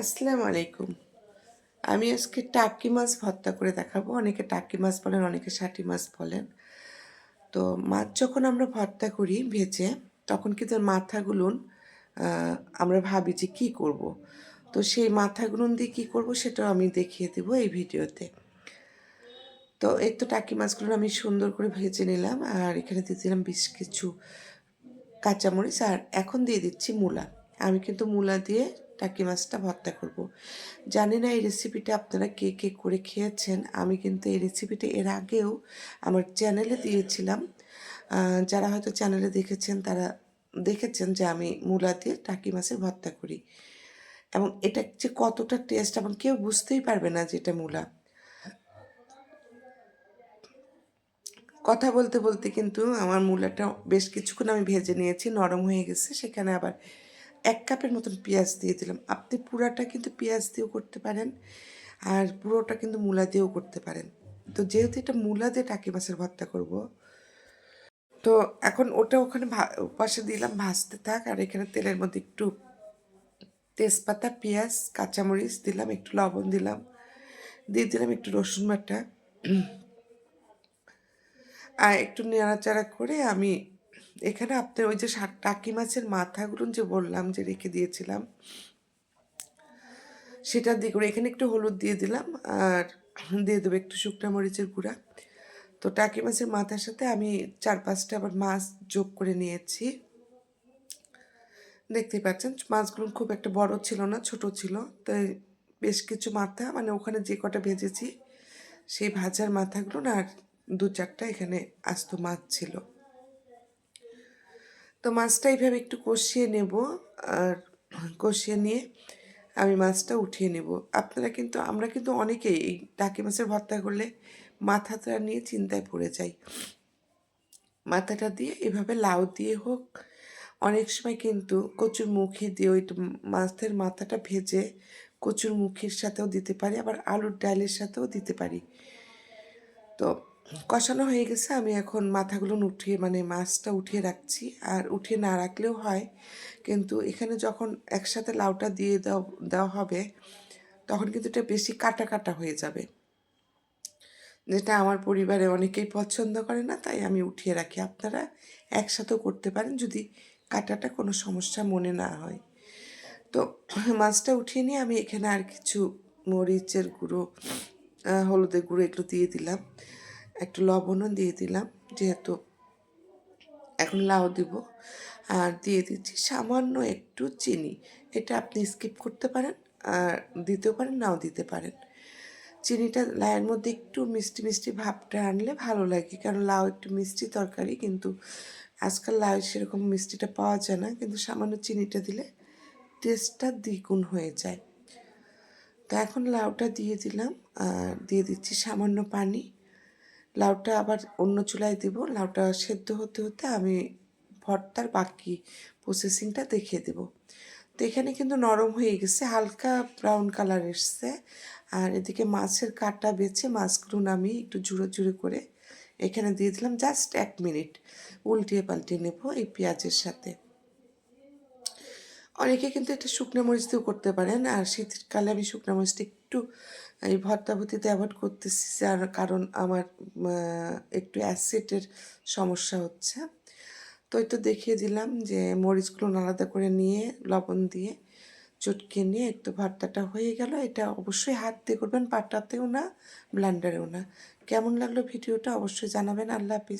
আসসালামু আলাইকুম। আমি আজকে টাকি মাছ ভর্তা করে দেখাবো। অনেকে টাকি মাছ বলেন, অনেকে ষাটি মাছ বলেন। তো মাছ যখন আমরা ভর্তা করি ভেজে, তখন কিন্তু এর মাথাগুলো আমরা ভাবি যে কী করব। তো সেই মাথাগুলো দিয়ে কী করব সেটাও আমি দেখিয়ে দেবো এই ভিডিওতে। তো এই তো টাকি মাছগুলো আমি সুন্দর করে ভেজে নিলাম আর এখানে দিয়ে দিলাম বেশ কিছু কাঁচামরিচ আর এখন দিয়ে দিচ্ছি মূলা। আমি কিন্তু মূলা দিয়ে টাকি মাছটা ভর্তা করব। জানি না এই রেসিপিটা আপনারা কে কে করে খেয়েছেন। আমি কিন্তু এই রেসিপিটা এর আগেও আমার চ্যানেলে দিয়েছিলাম। যারা হয়তো চ্যানেলে দেখেছেন, তারা দেখেছেন যে আমি মূলা দিয়ে টাকি মাছের ভর্তা করি। এবং এটা যে কতটা টেস্ট এবং কেউ বুঝতেই পারবে না যে এটা মূলা। কথা বলতে বলতে কিন্তু আমার মূলাটা বেশ কিছুক্ষণ আমি ভেজে নিয়েছি, নরম হয়ে গেছে, সেখানে আবার এক কাপের মতন পেঁয়াজ দিয়ে দিলাম। আপনি পুরাটা কিন্তু পেঁয়াজ দিয়েও করতে পারেন আর পুরোটা কিন্তু মূলা দিয়েও করতে পারেন। তো যেহেতু এটা মূলা দিয়ে টাকি মাছের ভর্তা করব, তো এখন ওটা ওখানে পাশে দিলাম, ভাজতে থাক। আর এখানে তেলের মধ্যে একটু তেজপাতা, পেঁয়াজ, কাঁচামরিচ দিলাম, একটু লবণ দিলাম। দিয়ে দিলাম একটু রসুন বাটা। আর একটু নেড়াচাড়া করে আমি এখানে আপনার ওই যে টাকি মাছের মাথাগুলো যে বললাম যে রেখে দিয়েছিলাম সেটা দিয়ে করে এখানে একটু হলুদ দিয়ে দিলাম আর দিয়ে দেবো একটু শুকনো মরিচের গুঁড়া। তো টাকি মাছের মাথার সাথে আমি চার পাঁচটা আবার মাছ যোগ করে নিয়েছি। দেখতেই পাচ্ছেন, মাছগুলো খুব একটা বড় ছিল না, ছোট ছিল। তাই বেশ কিছু মাথা মানে ওখানে যে কটা ভেজেছি, সেই ভাজার মাথাগুলো না আর দু চারটা এখানে আস্ত মাছ ছিল। তো মাছটা এইভাবে একটু কষিয়ে নেব আর কষিয়ে নিয়ে আমি মাছটা উঠিয়ে নেব। আপনারা কিন্তু, আমরা কিন্তু অনেকেই এই টাকি মাছের ভর্তা করলে মাথাটা নিয়ে চিন্তায় পড়ে যাই। মাথাটা দিয়ে এভাবে লাউ দিয়ে হোক, অনেক সময় কিন্তু কচুর মুখি দিয়ে ওই মাছের মাথাটা ভেজে কচুর মুখির সাথেও দিতে পারি, আবার আলুর ডালের সাথেও দিতে পারি। তো কষানো হয়ে গেছে, আমি এখন মাথাগুলো উঠিয়ে মানে মাছটা উঠিয়ে রাখছি। আর উঠিয়ে না রাখলেও হয়, কিন্তু এখানে যখন একসাথে লাউটা দিয়ে দেওয়া দেওয়া হবে, তখন কিন্তু এটা বেশি কাটা কাটা হয়ে যাবে। যেটা আমার পরিবারে অনেকেই পছন্দ করে না, তাই আমি উঠিয়ে রাখি। আপনারা একসাথেও করতে পারেন যদি কাটাটা কোনো সমস্যা মনে না হয়। তো মাছটা উঠিয়ে নিয়ে আমি এখানে আর কিছু মরিচের গুঁড়ো হলুদের গুঁড়ো এগুলো দিয়ে দিলাম। একটু লবণও দিয়ে দিলাম, যেহেতু এখন লাউ দিব। আর দিয়ে দিচ্ছি সামান্য একটু চিনি। এটা আপনি স্কিপ করতে পারেন, আর দিতেও পারেন, নাও দিতে পারেন। চিনিটা লাউয়ের মধ্যে একটু মিষ্টি মিষ্টি ভাবটা আনলে ভালো লাগে, কারণ লাউ একটু মিষ্টি তরকারি, কিন্তু আজকাল লাউ সেরকম মিষ্টিটা পাওয়া যায় না, কিন্তু সামান্য চিনিটা দিলে টেস্টটা দ্বিগুণ হয়ে যায়। তো এখন লাউটা দিয়ে দিলাম, আর দিয়ে দিচ্ছি সামান্য পানি। লাউটা আবার অন্য চুলায় দিব। লাউটা সেদ্ধ হতে হতে আমি ভর্তার বাকি প্রসেসিংটা দেখিয়ে দেব। তো এখানে কিন্তু নরম হয়ে গেছে, হালকা ব্রাউন কালার এসছে। আর এদিকে মাছের কাটা বেছে মাছগুলো আমি একটু জুড়ো জুড়ো করে এখানে দিয়ে দিলাম জাস্ট এক মিনিট। উল্টিয়ে পাল্টিয়ে নেব এই পেঁয়াজের সাথে। অনেকে কিন্তু এটা শুকনো মরিচ দিয়েও করতে পারেন, আর শীতকালে আমি শুকনো মরিচটা একটু, এই ভর্তা ভর্তিতে অ্যাভয়েড করতেছি, যার কারণ আমার একটু অ্যাসিডের সমস্যা হচ্ছে। তো একটু দেখিয়ে দিলাম যে মরিচগুলো আলাদা করে নিয়ে, লবণ দিয়ে চটকে নিয়ে একটু ভর্তাটা হয়ে গেল। এটা অবশ্যই হাত দিয়ে করবেন, পাটাতেও না, ব্লান্ডারেও না। কেমন লাগল ভিডিওটা অবশ্যই জানাবেন। আল্লাহ হাফিজ।